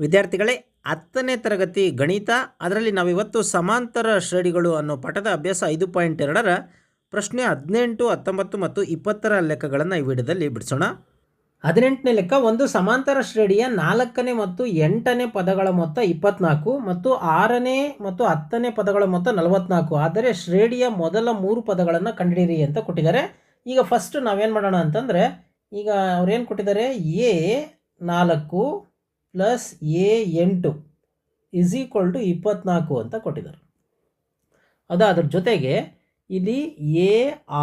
ವಿದ್ಯಾರ್ಥಿಗಳೇ, ಹತ್ತನೇ ತರಗತಿ ಗಣಿತ, ಅದರಲ್ಲಿ ನಾವಿವತ್ತು ಸಮಾಂತರ ಶ್ರೇಣಿಗಳು ಅನ್ನೋ ಪಾಠದ ಅಭ್ಯಾಸ ಐದು ಪಾಯಿಂಟ್ ಎರಡರ ಪ್ರಶ್ನೆ ಹದಿನೆಂಟು, ಹತ್ತೊಂಬತ್ತು ಮತ್ತು ಇಪ್ಪತ್ತರ ಲೆಕ್ಕಗಳನ್ನು ಈ ವಿಡಿಯೋದಲ್ಲಿ ಬಿಡಿಸೋಣ. ಹದಿನೆಂಟನೇ ಲೆಕ್ಕ, ಒಂದು ಸಮಾಂತರ ಶ್ರೇಣಿಯ ನಾಲ್ಕನೇ ಮತ್ತು ಎಂಟನೇ ಪದಗಳ ಮೊತ್ತ ಇಪ್ಪತ್ನಾಲ್ಕು ಮತ್ತು ಆರನೇ ಮತ್ತು ಹತ್ತನೇ ಪದಗಳ ಮೊತ್ತ ನಲವತ್ನಾಲ್ಕು. ಆದರೆ ಶ್ರೇಣಿಯ ಮೊದಲ ಮೂರು ಪದಗಳನ್ನು ಕಂಡುಹಿಡಿಯಿರಿ ಅಂತ ಕೊಟ್ಟಿದ್ದಾರೆ. ಈಗ ಫಸ್ಟ್ ನಾವೇನು ಮಾಡೋಣ ಅಂತಂದರೆ, ಈಗ ಅವ್ರೇನು ಕೊಟ್ಟಿದ್ದಾರೆ? ಎ ನಾಲ್ಕು ಪ್ಲಸ್ ಎ ಎಂಟು ಇಸ್ ಈಕ್ವಲ್ ಟು ಇಪ್ಪತ್ನಾಲ್ಕು ಅಂತ ಕೊಟ್ಟಿದ್ದಾರೆ. ಅದು ಅದ್ರ ಜೊತೆಗೆ ಇಲ್ಲಿ ಎ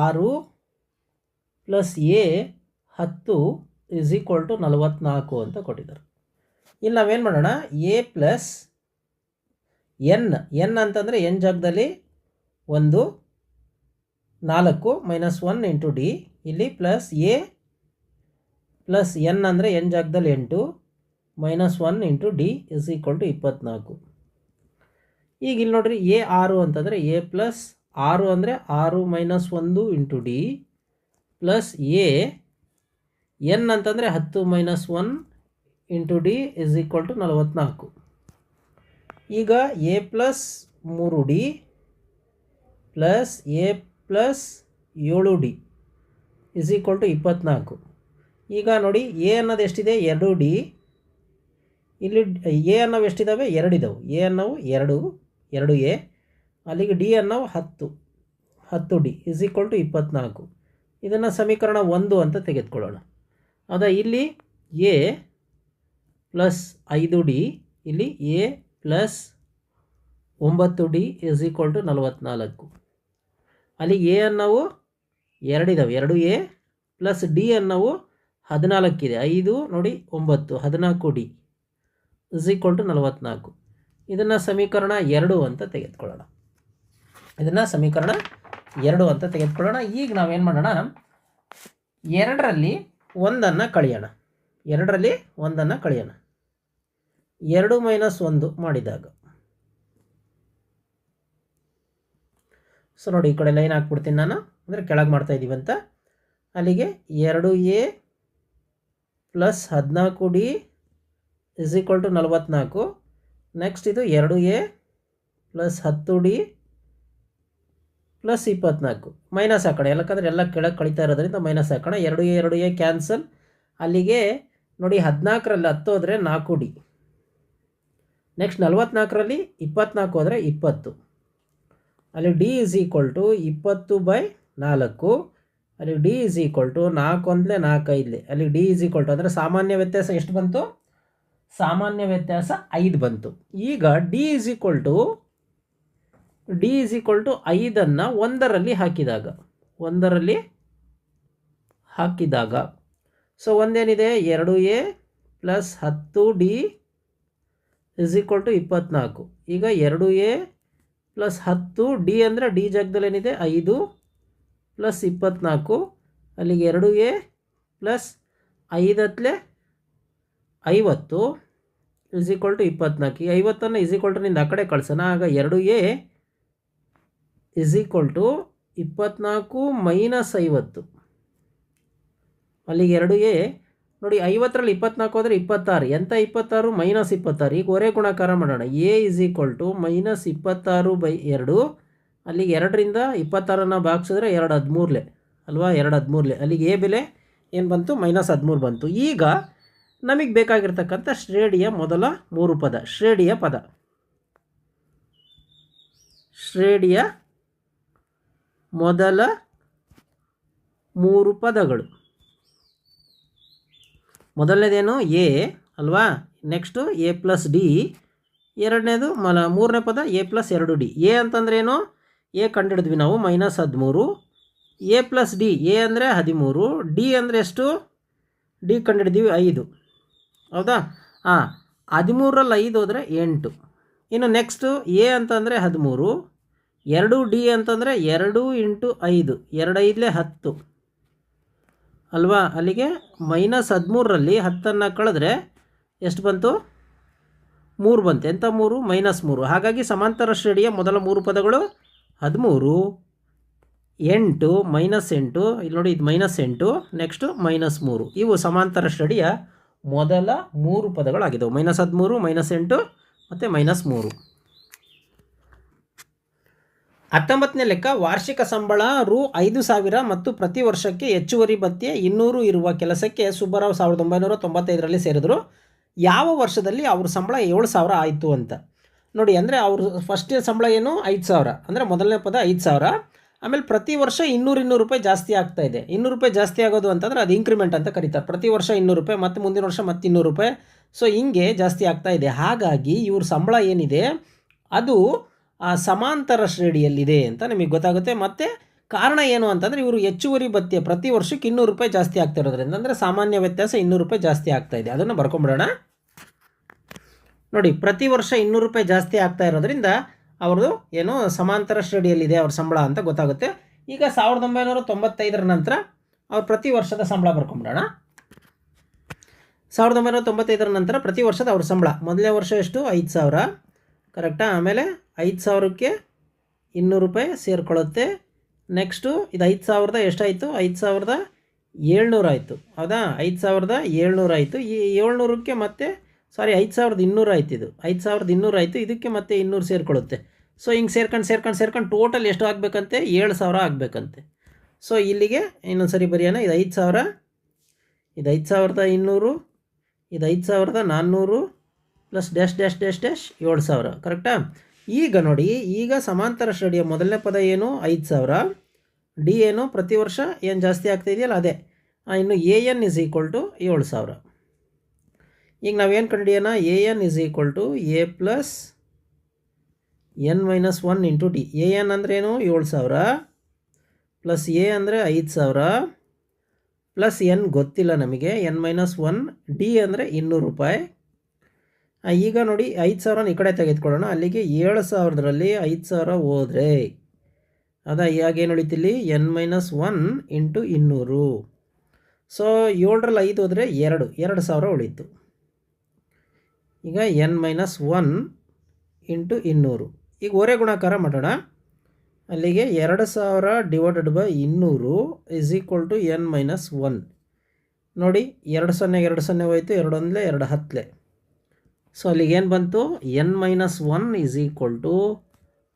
ಆರು ಪ್ಲಸ್ ಎ ಹತ್ತು ಇಸ್ ಈಕ್ವಲ್ ಟು ನಲವತ್ನಾಲ್ಕು ಅಂತ ಕೊಟ್ಟಿದ್ದಾರೆ. ಇಲ್ಲಿ ನಾವೇನು ಮಾಡೋಣ? ಎ ಪ್ಲಸ್ ಎನ್ ಎನ್ ಅಂತಂದರೆ ಎನ್ ಜಾಗದಲ್ಲಿ? ಒಂದು, ನಾಲ್ಕು ಮೈನಸ್ ಒನ್ ಇಂಟು ಡಿ ಇಲ್ಲಿ ಪ್ಲಸ್ ಎ ಪ್ಲಸ್ ಎನ್ ಅಂದರೆ ಎನ್ ಜಾಗದಲ್ಲಿ ಎಂಟು. Minus one into D is equal to ಇಪ್ಪತ್ನಾಲ್ಕು. ಈಗ ಇಲ್ಲಿ ನೋಡ್ರಿ, ಎ ಆರು ಅಂತಂದರೆ ಎ ಪ್ಲಸ್ ಆರು ಅಂದರೆ ಆರು ಮೈನಸ್ ಒಂದು into D plus A, N ಅಂತಂದರೆ ಹತ್ತು minus one into D is equal to ನಲವತ್ನಾಲ್ಕು. ಈಗ ಎ ಪ್ಲಸ್ ಮೂರು ಡಿ ಪ್ಲಸ್ ಎ ಪ್ಲಸ್ ಏಳು ಡಿ ಇಸ್ ಈಕ್ವಲ್ ಟು ಇಪ್ಪತ್ನಾಲ್ಕು. ಈಗ ನೋಡಿ, ಎ ಅನ್ನೋದು ಎಷ್ಟಿದೆ? ಎರಡು ಡಿ. ಇಲ್ಲಿ ಎ ಅನ್ನೋವು ಎಷ್ಟಿದ್ದಾವೆ ಎರಡು ಇದ್ದಾವೆ ಎ ಅನ್ನೋವು ಎರಡು ಎರಡು ಎ. ಅಲ್ಲಿಗೆ ಡಿ ಅನ್ನೋವು ಹತ್ತು. ಹತ್ತು ಡಿ ಇಸ್ ಈಕ್ವಲ್ ಟು ಇಪ್ಪತ್ನಾಲ್ಕು. ಇದನ್ನು ಸಮೀಕರಣ ಒಂದು ಅಂತ ತೆಗೆದುಕೊಳ್ಳೋಣ. ಅದ ಇಲ್ಲಿ ಎ ಪ್ಲಸ್ ಐದು ಡಿ, ಇಲ್ಲಿ ಎ ಪ್ಲಸ್ ಒಂಬತ್ತು ಡಿ ಇಸ್ ಈಕ್ವಲ್ ಟು ನಲವತ್ನಾಲ್ಕು. ಅಲ್ಲಿ ಎ ಅನ್ನೋವು ಎರಡಿದ್ದಾವೆ ಎರಡು ಎ ಪ್ಲಸ್ ಡಿ ಅನ್ನೋವು ಹದಿನಾಲ್ಕಿದೆ. ಐದು ನೋಡಿ ಒಂಬತ್ತು, ಹದಿನಾಲ್ಕು ಡಿ. ಇಸ್ ಈಕ್ವಲ್ ಟು ನಲವತ್ನಾಲ್ಕು. ಇದನ್ನು ಸಮೀಕರಣ ಎರಡು ಅಂತ ತೆಗೆದುಕೊಳ್ಳೋಣ. ಇದನ್ನು ಸಮೀಕರಣ ಎರಡು ಅಂತ ತೆಗೆದುಕೊಳ್ಳೋಣ. ಈಗ ನಾವೇನು ಮಾಡೋಣ? ಎರಡರಲ್ಲಿ ಒಂದನ್ನು ಕಳೆಯೋಣ. ಎರಡರಲ್ಲಿ ಒಂದನ್ನು ಕಳೆಯೋಣ. ಎರಡು ಮೈನಸ್ ಒಂದು ಮಾಡಿದಾಗ. ಸೊ ನೋಡಿ ಈ ಕಡೆ ಲೈನ್ ಹಾಕ್ಬಿಡ್ತೀನಿ ನಾನು. ಅಂದರೆ ಕೆಳಗೆ ಮಾಡ್ತಾ ಇದ್ದೀವಿ ಅಂತ. ಅಲ್ಲಿಗೆ ಎರಡು ಎ ಪ್ಲಸ್ ಹದಿನಾಲ್ಕು ಡಿ ಇಸ್ ಈಕ್ವಲ್ ಟು ನಲವತ್ನಾಲ್ಕು. ನೆಕ್ಸ್ಟ್ ಇದು ಎರಡು ಎ ಪ್ಲಸ್ ಹತ್ತು ಡಿ ಪ್ಲಸ್ ಇಪ್ಪತ್ನಾಲ್ಕು. ಮೈನಸ್ ಹಾಕೋಣ. ಯಾಕಂದರೆ ಎಲ್ಲ ಕೆಳಗೆ ಕಳೀತಾ ಇರೋದ್ರಿಂದ ಮೈನಸ್ ಹಾಕೋಣ. ಎರಡು ಎ ಎರಡು ಎ ಕ್ಯಾನ್ಸಲ್ ಅಲ್ಲಿಗೆ ನೋಡಿ ಹದಿನಾಲ್ಕರಲ್ಲಿ ಹತ್ತು ಹೋದರೆ ನಾಲ್ಕು ಡಿ ನೆಕ್ಸ್ಟ್ ನಲ್ವತ್ನಾಲ್ಕರಲ್ಲಿ ಇಪ್ಪತ್ನಾಲ್ಕು ಹೋದರೆ ಇಪ್ಪತ್ತು. ಅಲ್ಲಿ ಡಿ ಇಸ್ ಈಕ್ವಲ್ ಟು ಇಪ್ಪತ್ತು ಬೈ ನಾಲ್ಕು. ಅಲ್ಲಿ ಡಿ ಇಸ್ ಈಕ್ವಲ್ ಟು ನಾಲ್ಕು ಅಂದರೆ ನಾಲ್ಕೈದಲೆ ಅಲ್ಲಿ ಡಿ ಇಸ್ ಈಕ್ವಲ್ ಟು ಅಂದರೆ ಸಾಮಾನ್ಯ ವ್ಯತ್ಯಾಸ ಎಷ್ಟು ಬಂತು? ಸಾಮಾನ್ಯ ವ್ಯತ್ಯಾಸ ಐದು ಬಂತು. ಈಗ D is equal to D is equal to ಐದನ್ನು ಒಂದರಲ್ಲಿ ಹಾಕಿದಾಗ ಒಂದರಲ್ಲಿ ಹಾಕಿದಾಗ. ಸೊ ಒಂದೇನಿದೆ? ಎರಡು ಎ ಪ್ಲಸ್ ಹತ್ತು ಡಿ ಇಸ್ ಈಕ್ವಲ್ ಟು ಇಪ್ಪತ್ನಾಲ್ಕು. ಈಗ ಎರಡು ಎ ಪ್ಲಸ್ ಹತ್ತು ಡಿ ಅಂದರೆ ಡಿ ಜಾಗದಲ್ಲಿ ಏನಿದೆ ಐದು ಪ್ಲಸ್ ಇಪ್ಪತ್ನಾಲ್ಕು. ಅಲ್ಲಿಗೆ ಎರಡು ಎ ಪ್ಲಸ್ ಐದತ್ಲೆ ಐವತ್ತು ಇಸ್ ಈಕ್ವಲ್ ಟು ಇಪ್ಪತ್ನಾಲ್ಕು. ಈ ಐವತ್ತನ್ನು ಇಸ್ ಈಕ್ವಲ್ ಟು ನಿಂದ ಆ ಕಡೆ ಕಳ್ಸೋಣ. ಆಗ ಎರಡು ಎ ಇಸ್ ಈಕ್ವಲ್ ಟು ಇಪ್ಪತ್ನಾಲ್ಕು ಮೈನಸ್ ಐವತ್ತು. ಅಲ್ಲಿಗೆ ಎರಡು ಎ ನೋಡಿ, ಐವತ್ತರಲ್ಲಿ ಇಪ್ಪತ್ನಾಲ್ಕು ಹೋದರೆ ಇಪ್ಪತ್ತಾರು. ಎಂಥ ಇಪ್ಪತ್ತಾರು? ಮೈನಸ್ ಇಪ್ಪತ್ತಾರು. ಈಗ ಒರೇ ಗುಣಾಕಾರ ಮಾಡೋಣ. A is equal to minus ಇಪ್ಪತ್ತಾರು ಬೈ ಎರಡು. ಅಲ್ಲಿಗೆ ಎರಡರಿಂದ ಇಪ್ಪತ್ತಾರನ್ನು ಭಾಗಿಸಿದ್ರೆ ಎರಡು ಹದಿಮೂರಲೆ. ಅಲ್ವಾ? ಎರಡು ಹದಿಮೂರಲೆ. ಅಲ್ಲಿಗೆ ಎ ಬೆಲೆ ಏನು ಬಂತು? ಮೈನಸ್ ಹದಿಮೂರು ಬಂತು. ಈಗ ನಮಗೆ ಬೇಕಾಗಿರ್ತಕ್ಕಂಥ ಶ್ರೇಣಿಯ ಮೊದಲ ಮೂರು ಪದ, ಶ್ರೇಣಿಯ ಪದ. ಶ್ರೇಣಿಯ ಮೊದಲ ಮೂರು ಪದಗಳು. ಮೊದಲನೇದೇನು? ಎ ಅಲ್ವಾ? Next A plus D. ಎರಡನೇದು ಮಲ, ಮೂರನೇ ಪದ ಎ ಪ್ಲಸ್ ಎರಡು ಡಿ. ಎ ಅಂತಂದ್ರೆ ಏನು ಎ ಕಂಡುಹಿಡಿದ್ವಿ ನಾವು, ಮೈನಸ್ ಹದಿಮೂರು. ಎ ಪ್ಲಸ್ ಡಿ, ಎ ಅಂದರೆ ಹದಿಮೂರು. ಡಿ ಅಂದರೆ ಎಷ್ಟು? ಡಿ ಕಂಡುಹಿಡಿದೀವಿ ಐದು. ಹೌದಾ? ಹಾಂ ಹದಿಮೂರರಲ್ಲಿ ಐದು ಹೋದರೆ ಎಂಟು. ಇನ್ನು ನೆಕ್ಸ್ಟು ಎ ಅಂತಂದರೆ ಹದಿಮೂರು, ಎರಡು ಡಿ ಅಂತಂದರೆ ಎರಡು ಇಂಟು ಐದು ಎರಡು ಐದಲೇ ಹತ್ತು. ಅಲ್ವಾ? ಅಲ್ಲಿಗೆ ಮೈನಸ್ ಹದಿಮೂರರಲ್ಲಿ ಹತ್ತನ್ನು ಕಳೆದ್ರೆ ಎಷ್ಟು ಬಂತು? ಮೂರು ಬಂತು. ಎಂಥ ಮೂರು? ಮೈನಸ್ ಮೂರು. ಹಾಗಾಗಿ ಸಮಾಂತರ ಶ್ರೇಣಿಯ ಮೊದಲ ಮೂರು ಪದಗಳು ಹದಿಮೂರು, ಎಂಟು ಮೈನಸ್ ಎಂಟು. ಇಲ್ಲಿ ನೋಡಿ ಇದು ಮೈನಸ್ ಎಂಟು ನೆಕ್ಸ್ಟು ಮೈನಸ್ ಮೂರು. ಇವು ಸಮಾಂತರ ಶ್ರೇಣಿಯ ಮೊದಲ ಮೂರು ಪದಗಳಾಗಿದ್ದವು. ಮೈನಸ್ ಹದಿಮೂರು, ಮೈನಸ್ ಎಂಟು, ಮತ್ತು ಮೈನಸ್ ಮೂರು. ಹತ್ತೊಂಬತ್ತನೇ ಲೆಕ್ಕ, ವಾರ್ಷಿಕ ಸಂಬಳ ರು ಐದು ಸಾವಿರ ಮತ್ತು ಪ್ರತಿ ವರ್ಷಕ್ಕೆ ಹೆಚ್ಚುವರಿ ಭತ್ಯೆ ಇನ್ನೂರು ಇರುವ ಕೆಲಸಕ್ಕೆ ಸುಬ್ಬರಾವ್ ಸಾವಿರದ ಒಂಬೈನೂರ ತೊಂಬತ್ತೈದರಲ್ಲಿ ಸೇರಿದ್ರು. ಯಾವ ವರ್ಷದಲ್ಲಿ ಅವ್ರ ಸಂಬಳ ಏಳು ಸಾವಿರ ಆಯಿತು ಅಂತ. ನೋಡಿ, ಅಂದರೆ ಅವರು ಫಸ್ಟ್ ಸಂಬಳ ಏನು? ಐದು ಸಾವಿರ. ಅಂದರೆ ಮೊದಲನೇ ಪದ ಐದು ಸಾವಿರ. ಆಮೇಲೆ ಪ್ರತಿ ವರ್ಷ ಇನ್ನೂರು ಇನ್ನೂರು ರೂಪಾಯಿ ಜಾಸ್ತಿ ಆಗ್ತಾ ಇದೆ. ಇನ್ನೂರು ರೂಪಾಯಿ ಜಾಸ್ತಿ ಆಗೋದು ಅಂತಂದರೆ ಅದು ಇಂಕ್ರಿಮೆಂಟ್ ಅಂತ ಕರೀತಾರೆ. ಪ್ರತಿ ವರ್ಷ ಇನ್ನೂರು ರೂಪಾಯಿ, ಮತ್ತು ಮುಂದಿನ ವರ್ಷ ಮತ್ತೆ ಇನ್ನೂರು ರೂಪಾಯಿ. ಸೊ ಹಿಂಗೆ ಜಾಸ್ತಿ ಆಗ್ತಾ ಇದೆ. ಹಾಗಾಗಿ ಇವ್ರ ಸಂಬಳ ಏನಿದೆ, ಅದು ಸಮಾಂತರ ಶ್ರೇಣಿಯಲ್ಲಿದೆ ಅಂತ ನಿಮಗೆ ಗೊತ್ತಾಗುತ್ತೆ. ಮತ್ತು ಕಾರಣ ಏನು ಅಂತಂದರೆ ಇವರು ಹೆಚ್ಚುವರಿ ಭತ್ಯೆ ಪ್ರತಿ ವರ್ಷಕ್ಕೆ ಇನ್ನೂರು ರೂಪಾಯಿ ಜಾಸ್ತಿ ಆಗ್ತಾ ಇರೋದ್ರಿಂದ ಅಂದರೆ ಸಾಮಾನ್ಯ ವ್ಯತ್ಯಾಸ ಇನ್ನೂರು ರೂಪಾಯಿ ಜಾಸ್ತಿ ಆಗ್ತಾ ಇದೆ. ಅದನ್ನು ಬರ್ಕೊಂಬಿಡೋಣ. ನೋಡಿ, ಪ್ರತಿ ವರ್ಷ ಇನ್ನೂರು ರೂಪಾಯಿ ಜಾಸ್ತಿ ಆಗ್ತಾ ಇರೋದ್ರಿಂದ ಅವ್ರದ್ದು ಏನು ಸಮಾಂತರ ಶ್ರೇಣಿಯಲ್ಲಿದೆ ಅವ್ರ ಸಂಬಳ ಅಂತ ಗೊತ್ತಾಗುತ್ತೆ. ಈಗ ಸಾವಿರದ ಒಂಬೈನೂರ ತೊಂಬತ್ತೈದರ ನಂತರ ಅವ್ರು ಪ್ರತಿ ವರ್ಷದ ಸಂಬಳ ಬರ್ಕೊಂಬಿಡೋಣ. ಸಾವಿರದ ಒಂಬೈನೂರ ತೊಂಬತ್ತೈದರ ನಂತರ ಪ್ರತಿ ವರ್ಷದ ಅವ್ರ ಸಂಬಳ. ಮೊದಲನೇ ವರ್ಷ ಎಷ್ಟು? ಐದು ಸಾವಿರ. ಕರೆಕ್ಟಾ? ಆಮೇಲೆ ಐದು ಸಾವಿರಕ್ಕೆ ಇನ್ನೂರು ರೂಪಾಯಿ ಸೇರಿಕೊಳ್ಳುತ್ತೆ. ನೆಕ್ಸ್ಟು ಇದು ಐದು ಸಾವಿರದ ಎಷ್ಟಾಯಿತು? ಐದು ಸಾವಿರದ ಏಳ್ನೂರಾಯಿತು. ಹೌದಾ? ಐದು ಸಾವಿರದ ಏಳ್ನೂರಾಯಿತು. ಈ ಏಳ್ನೂರಕ್ಕೆ ಮತ್ತೆ ಸಾರಿ ಐದು ಸಾವಿರದ ಇನ್ನೂರು ಆಯ್ತು ಇದು. ಐದು ಸಾವಿರದ ಇನ್ನೂರು ಆಯಿತು, ಇದಕ್ಕೆ ಮತ್ತೆ ಇನ್ನೂರು ಸೇರ್ಕೊಳ್ಳುತ್ತೆ. ಸೊ ಹಿಂಗೆ ಸೇರ್ಕೊಂಡು ಸೇರ್ಕೊಂಡು ಸೇರ್ಕೊಂಡು ಟೋಟಲ್ ಎಷ್ಟು ಆಗಬೇಕಂತೆ? ಏಳು ಸಾವಿರ ಆಗಬೇಕಂತೆ. ಸೊ ಇಲ್ಲಿಗೆ ಇನ್ನೊಂದು ಸರಿ ಬರೆಯೋಣ. ಇದು ಐದು ಸಾವಿರ, ಇದು ಐದು ಸಾವಿರದ ಇನ್ನೂರು, ಇದು ಐದು ಸಾವಿರದ ನಾನ್ನೂರು plus dash dash dash dash ಏಳು ಸಾವಿರ. ಕರೆಕ್ಟಾ ಈಗ ನೋಡಿ, ಈಗ ಸಮಾಂತರ ಶ್ರೇಣಿಯ ಮೊದಲನೇ ಪದ ಏನು? ಐದು ಸಾವಿರ. ಡಿ ಏನು? ಪ್ರತಿ ವರ್ಷ ಏನು ಜಾಸ್ತಿ ಆಗ್ತಾ ಇದೆಯಲ್ಲ, ಅದೇ. ಇನ್ನು A N is equal to ಏಳು ಸಾವಿರ. ಈಗ ನಾವೇನು ಕಂಡಿಡಿಯೋಣ A N is equal to A plus N minus one into D A N ಅಂದ್ರೇನು ಏಳು ಸಾವಿರ. ಪ್ಲಸ್ ಎ ಅಂದರೆ ಐದು ಸಾವಿರ. ಪ್ಲಸ್ ಎನ್ ಗೊತ್ತಿಲ್ಲ ನಮಗೆ. ಎನ್ ಮೈನಸ್ ಒನ್ ಡಿ ಅಂದರೆ ಇನ್ನೂರು ರೂಪಾಯಿ. ಈಗ ನೋಡಿ, ಐದು ಸಾವಿರನ ಈ ಕಡೆ ತೆಗೆದುಕೊಳ್ಳೋಣ. ಅಲ್ಲಿಗೆ ಏಳು ಸಾವಿರದಲ್ಲಿ ಐದು ಸಾವಿರ ಹೋದರೆ ಅದ ಏನು ಉಳಿತಿಲ್ಲಿ? ಎನ್ ಮೈನಸ್ ಒನ್ ಇಂಟು ಇನ್ನೂರು. ಸೊ ಏಳರಲ್ಲಿ ಐದು ಹೋದರೆ ಎರಡು. ಎರಡು ಸಾವಿರ ಉಳೀತು. ಈಗ ಎನ್ ಮೈನಸ್ ಒನ್ ಇಂಟು ಇನ್ನೂರು. ಈಗ ಒರೆ ಗುಣಾಕಾರ ಮಾಡೋಣ. ಅಲ್ಲಿಗೆ ಎರಡು ಸಾವಿರ ಡಿವೈಡೆಡ್ ಬೈ ಇನ್ನೂರು is equal to N minus one. ನೋಡಿ, ಎರಡು ಸೊನ್ನೆಗೆ ಎರಡು ಸೊನ್ನೆ ಹೋಯ್ತು, ಎರಡು ಒಂದಲೇ, ಎರಡು ಹತ್ತಲೆ ಸೊ ಅಲ್ಲಿಗೆ ಏನು ಬಂತು? N minus one is equal to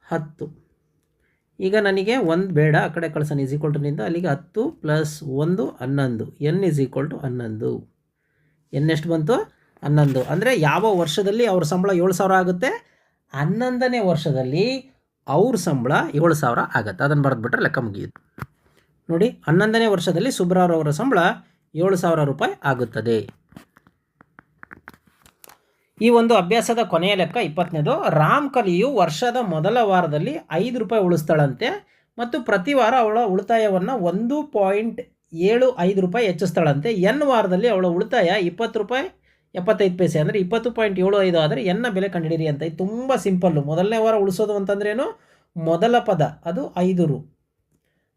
ಹತ್ತು. ಈಗ ನನಗೆ ಒಂದು ಬೇಡ, ಆ ಕಡೆ ಕಳ್ಸೋಣ. ಇಸ್ ಈಕ್ವಲ್ ಟುನಿಂದ ಅಲ್ಲಿಗೆ ಹತ್ತು ಪ್ಲಸ್ ಒಂದು ಹನ್ನೊಂದು. ಎನ್ ಇಸ್ ಈಕ್ವಲ್ ಟು ಹನ್ನೊಂದು. ಎನ್ ಎಷ್ಟು ಬಂತು? ಹನ್ನೊಂದು. ಅಂದರೆ ಯಾವ ವರ್ಷದಲ್ಲಿ ಅವ್ರ ಸಂಬಳ ಏಳು ಸಾವಿರ ಆಗುತ್ತೆ? ಹನ್ನೊಂದನೇ ವರ್ಷದಲ್ಲಿ ಅವ್ರ ಸಂಬಳ ಏಳು ಸಾವಿರ ಆಗುತ್ತೆ. ಅದನ್ನು ಬರೆದ್ಬಿಟ್ರೆ ಲೆಕ್ಕ ಮುಗಿಯುತ್ತೆ. ನೋಡಿ, ಹನ್ನೊಂದನೇ ವರ್ಷದಲ್ಲಿ ಸುಬ್ರಾವ್ ಅವರ ಸಂಬಳ ಏಳು ಸಾವಿರ ರೂಪಾಯಿ ಆಗುತ್ತದೆ. ಈ ಒಂದು ಅಭ್ಯಾಸದ ಕೊನೆಯ ಲೆಕ್ಕ ಇಪ್ಪತ್ತನೇದು. ರಾಮ್ ಕಲಿಯು ವರ್ಷದ ಮೊದಲ ವಾರದಲ್ಲಿ ಐದು ರೂಪಾಯಿ ಉಳಿಸ್ತಾಳಂತೆ ಮತ್ತು ಪ್ರತಿ ವಾರ ಅವಳ ಉಳಿತಾಯವನ್ನು ಒಂದು ಪಾಯಿಂಟ್ ಏಳು ಐದು ರೂಪಾಯಿ ಹೆಚ್ಚಿಸ್ತಾಳಂತೆ. ಎನ್ ವಾರದಲ್ಲಿ ಅವಳ ಉಳಿತಾಯ ಇಪ್ಪತ್ತು ರೂಪಾಯಿ? ಎಪ್ಪತ್ತೈದು ಪೈಸೆ ಅಂದರೆ ಇಪ್ಪತ್ತು ಪಾಯಿಂಟ್ ಏಳು ಐದು ಆದರೆ ಎನ್ನ ಬೆಲೆ ಕಂಡುಹಿಡಿಯಿರಿ ಅಂತ. ಇದು ತುಂಬ ಸಿಂಪಲ್ಲು. ಮೊದಲನೇ ವಾರ ಉಳಿಸೋದು ಅಂತಂದ್ರೇನು ಮೊದಲ ಪದ, ಅದು ಐದು ರು.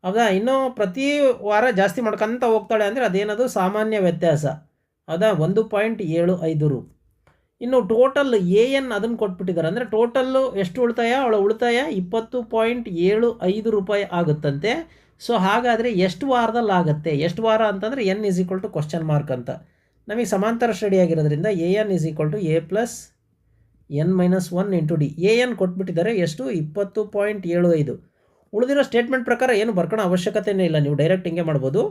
ಹೌದಾ ಇನ್ನು ಪ್ರತಿ ವಾರ ಜಾಸ್ತಿ ಮಾಡ್ಕೊಂತ ಹೋಗ್ತಾಳೆ ಅಂದರೆ ಅದೇನದು? ಸಾಮಾನ್ಯ ವ್ಯತ್ಯಾಸ. ಹೌದಾ ಒಂದು ಪಾಯಿಂಟ್ ಏಳು ಐದು ರು. ಇನ್ನು ಟೋಟಲ್ ಎ ಎನ್ ಅದನ್ನು ಕೊಟ್ಬಿಟ್ಟಿದ್ದಾರೆ ಅಂದರೆ ಟೋಟಲ್ಲು ಎಷ್ಟು ಉಳಿತಾಯ? ಅವಳ ಉಳಿತಾಯ ಇಪ್ಪತ್ತು ಪಾಯಿಂಟ್ ಏಳು ಐದು ರೂಪಾಯಿ ಆಗುತ್ತಂತೆ. ಸೊ ಹಾಗಾದರೆ ಎಷ್ಟು ವಾರದಲ್ಲಿ ಆಗುತ್ತೆ ಎಷ್ಟು ವಾರ ಅಂತಂದರೆ N is equal to question mark ಅಂತ. ನಮಗೆ ಸಮಾಂತರ ಶ್ರೇಣಿ ಆಗಿರೋದ್ರಿಂದ A N is equal to A plus N minus one into D A N ಕೊಟ್ಬಿಟ್ಟಿದ್ದಾರೆ, ಎಷ್ಟು? ಇಪ್ಪತ್ತು ಪಾಯಿಂಟ್ ಏಳು ಐದು. ಉಳಿದಿರೋ ಸ್ಟೇಟ್ಮೆಂಟ್ ಪ್ರಕಾರ ಏನು ಬರ್ಕೊಳ್ಳೋ ಅವಶ್ಯಕತೆಯೇ ಇಲ್ಲ. ನೀವು ಡೈರೆಕ್ಟ್ ಹಿಂಗೆ ಮಾಡ್ಬೋದು.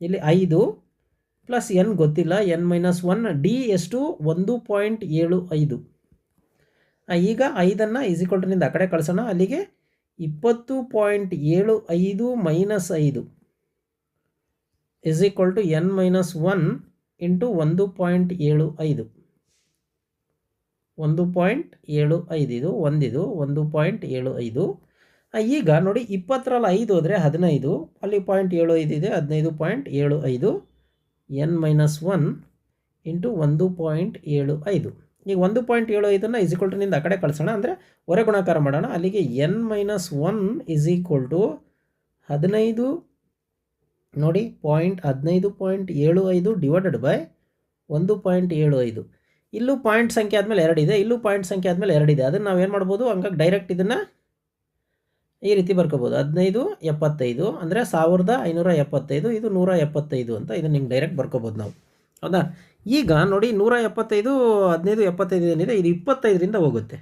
ಇಲ್ಲಿ ಐದು ಪ್ಲಸ್ ಎನ್ ಗೊತ್ತಿಲ್ಲ. ಎನ್ ಮೈನಸ್ ಒನ್ ಡಿ ಎಷ್ಟು? ಒಂದು ಪಾಯಿಂಟ್ ಏಳು ಐದು. ಈಗ ಐದನ್ನು ಈಸಿಕೊಲ್ಟನಿಂದ ಆ ಕಡೆ ಕಳಿಸೋಣ. ಅಲ್ಲಿಗೆ ಇಪ್ಪತ್ತು ಪಾಯಿಂಟ್ ಏಳು ಐದು ಮೈನಸ್ ಐದು is equal to N minus one into ಒಂದು ಪಾಯಿಂಟ್ ಏಳು ಐದು. ಒಂದು ಪಾಯಿಂಟ್ ಏಳು ಐದು ಇದು ಒಂದಿದು ಒಂದು ಪಾಯಿಂಟ್ ಏಳು ಐದು. ಈಗ ನೋಡಿ ಇಪ್ಪತ್ತರಲ್ಲಿ ಐದು ಹೋದರೆ ಹದಿನೈದು, ಅಲ್ಲಿ ಪಾಯಿಂಟ್ ಏಳು ಐದು ಇದೆ, ಹದಿನೈದು ಪಾಯಿಂಟ್ ಏಳು ಐದು. ಎನ್ ಮೈನಸ್ ಒನ್ ಇಂಟು ಒಂದು ಪಾಯಿಂಟ್ ಏಳು ಐದು. ಈಗ ಒಂದು ಪಾಯಿಂಟ್ ಏಳು ಐದನ್ನು ಇಸ್ ಟುನಿಂದ ಆ ಕಡೆ ಕಳಿಸೋಣ, ಅಂದರೆ ಹೊರೆ ಗುಣಾಕಾರ ಮಾಡೋಣ. ಅಲ್ಲಿಗೆ N minus one is equal to ಹದಿನೈದು ನೋಡಿ ಪಾಯಿಂಟ್ ಹದಿನೈದು ಪಾಯಿಂಟ್ ಏಳು ಐದು ಡಿವೈಡೆಡ್ ಬೈ ಒಂದು ಪಾಯಿಂಟ್ ಏಳು ಐದು. ಇಲ್ಲೂ ಪಾಯಿಂಟ್ ಸಂಖ್ಯೆ ಆದಮೇಲೆ ಎರಡಿದೆ ಇಲ್ಲೂ ಪಾಯಿಂಟ್ ಸಂಖ್ಯೆ ಆದಮೇಲೆ ಎರಡಿದೆ ಅದನ್ನು ಏನು ಮಾಡ್ಬೋದು? ಹಂಗಾಗಿ ಡೈರೆಕ್ಟ್ ಇದನ್ನು ಈ ರೀತಿ ಬರ್ಕೋಬೋದು. ಹದಿನೈದು, ಎಪ್ಪತ್ತೈದು, ಅಂದರೆ ಸಾವಿರದ ಐನೂರ ಎಪ್ಪತ್ತೈದು, ಇದು ನೂರ ಎಪ್ಪತ್ತೈದು ಅಂತ ಇದನ್ನು ನಿಮ್ಗೆ ಡೈರೆಕ್ಟ್ ಬರ್ಕೋಬೋದು ನಾವು. ಹೌದಾ? ಈಗ ನೋಡಿ ನೂರ ಎಪ್ಪತ್ತೈದು, ಹದಿನೈದು, ಎಪ್ಪತ್ತೈದು ಏನಿದೆ, ಇದು ಇಪ್ಪತ್ತೈದರಿಂದ ಹೋಗುತ್ತೆ.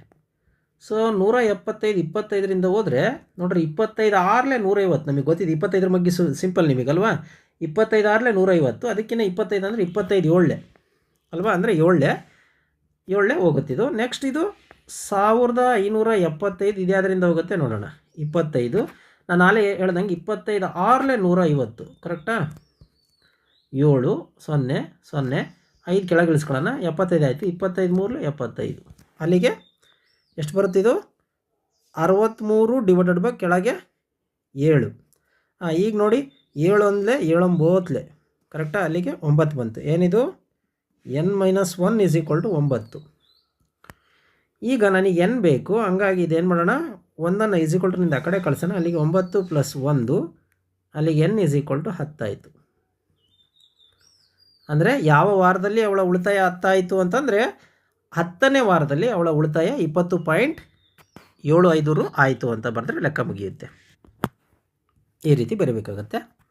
ಸೊ ನೂರ ಎಪ್ಪತ್ತೈದು ಇಪ್ಪತ್ತೈದರಿಂದ ಹೋದರೆ, ನೋಡ್ರಿ, ಇಪ್ಪತ್ತೈದು ಆರಲೇ ನೂರೈವತ್ತು. ನಮಗೆ ಗೊತ್ತಿದೆ, ಇಪ್ಪತ್ತೈದರ ಬಗ್ಗೆ ಸು, ಸಿಂಪಲ್ ನಿಮಗಲ್ವಾ? ಇಪ್ಪತ್ತೈದು ಆರಲೇ ನೂರೈವತ್ತು ಅದಕ್ಕಿಂತ ಇಪ್ಪತ್ತೈದು ಅಂದರೆ ಇಪ್ಪತ್ತೈದು ಏಳೇ. ಅಲ್ವಾ? ಅಂದರೆ ಏಳೇ ಏಳೇ ಹೋಗುತ್ತಿದ್ದು ನೆಕ್ಸ್ಟ್ ಇದು, ಸಾವಿರದ ಐನೂರ ಎಪ್ಪತ್ತೈದು ಇದ್ಯಾವುದರಿಂದ ಹೋಗುತ್ತೆ ನೋಡೋಣ. ಇಪ್ಪತ್ತೈದು, ನಾನು ನಾಳೆ ಹೇಳ್ದಂಗೆ ಇಪ್ಪತ್ತೈದು ಆರಲೇ ನೂರ ಐವತ್ತು ಕರೆಕ್ಟಾ ಏಳು, ಸೊನ್ನೆ ಸೊನ್ನೆ, ಐದು ಕೆಳಗೆ ಇಳಿಸ್ಕೊಳ್ಳೋಣ ಎಪ್ಪತ್ತೈದು ಆಯಿತು, ಇಪ್ಪತ್ತೈದು ಮೂರಲು ಎಪ್ಪತ್ತೈದು. ಅಲ್ಲಿಗೆ ಎಷ್ಟು ಬರುತ್ತೆ ಇದು? ಅರವತ್ತ್ಮೂರು ಡಿವೈಡೆಡ್ ಬೈ ಕೆಳಗೆ ಏಳು. ಹಾಂ ಈಗ ನೋಡಿ, ಏಳು ಒಂದಲೇ ಏಳೊಂಬೋತ್ಲೆ. ಕರೆಕ್ಟಾ ಅಲ್ಲಿಗೆ ಒಂಬತ್ತು ಬಂತು. ಏನಿದು? N minus one is equal to ಒಂಬತ್ತು. ಈಗ ನನಗೆ ಎನ್ ಬೇಕು. ಹಂಗಾಗಿ ಇದೇನು ಮಾಡೋಣ? ಒಂದನ್ನು ಈಸ್ ಈಕ್ವಲ್ ಟುನಿಂದ ಆ ಕಡೆ ಕಳ್ಸೋಣ. ಅಲ್ಲಿಗೆ ಒಂಬತ್ತು ಪ್ಲಸ್ ಒಂದು, ಅಲ್ಲಿಗೆ ಎನ್ ಈಸ್ ಈಕ್ವಲ್ ಟು ಹತ್ತಾಯಿತು. ಅಂದರೆ ಯಾವ ವಾರದಲ್ಲಿ ಅವಳ ಉಳಿತಾಯ ಹತ್ತಾಯಿತು ಅಂತಂದರೆ ಹತ್ತನೇ ವಾರದಲ್ಲಿ ಅವಳ ಉಳಿತಾಯ ಇಪ್ಪತ್ತು ಪಾಯಿಂಟ್ ಏಳು ಐದು ಆಯಿತು ಅಂತ ಬರೆದ್ರೆ ಲೆಕ್ಕ ಮುಗಿಯುತ್ತೆ. ಈ ರೀತಿ ಬರೀಬೇಕಾಗತ್ತೆ.